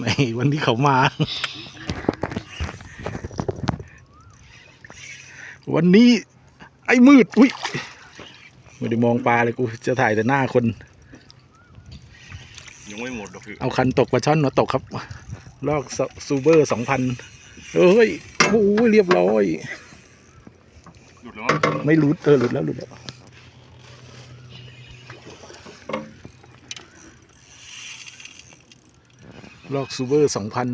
ในวันที่เขามา วันนี้ ไอ้มืด อุ้ยไม่ได้มองปลาเลยกูจะถ่ายแต่หน้าคน ยังไม่หมดหรอกพี่เอาคันตกปลาช่อนมาตกครับ ลอกซซูเบอร์สองพันเฮ้ย โอ้ยเรียบร้อยหยุดแล้วมั้งไม่หลุดเออหลุดแล้วหลุดแล้ว ลอกซูเบอร์สองพัน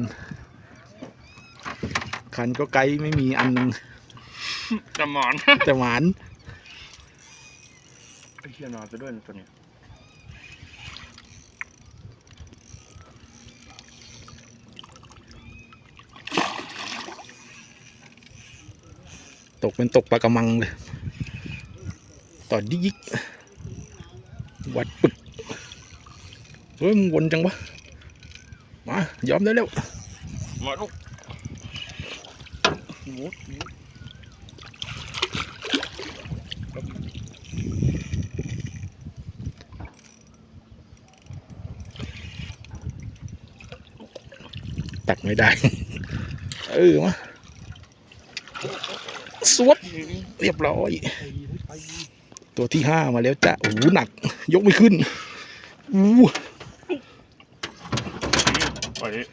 คันก็ไกลไม่มีอันหนึงจะหมอนแต่หวานไอ้เหี้ยนอนไปด้วยนะตัวเนี้ยตกเป็นตกปลากระมังเลยต่อดิยิกวัดปึกเฮ้ยมึงวนจังวะ มายอมได้แล้วมาลูกมุดมุดตักไม่ได้ เออมาสวบเรียบร้อย ตัวที่ห้ามาแล้วจ้ะโอ้โหหนัก ยกไม่ขึ้นอู้ あれ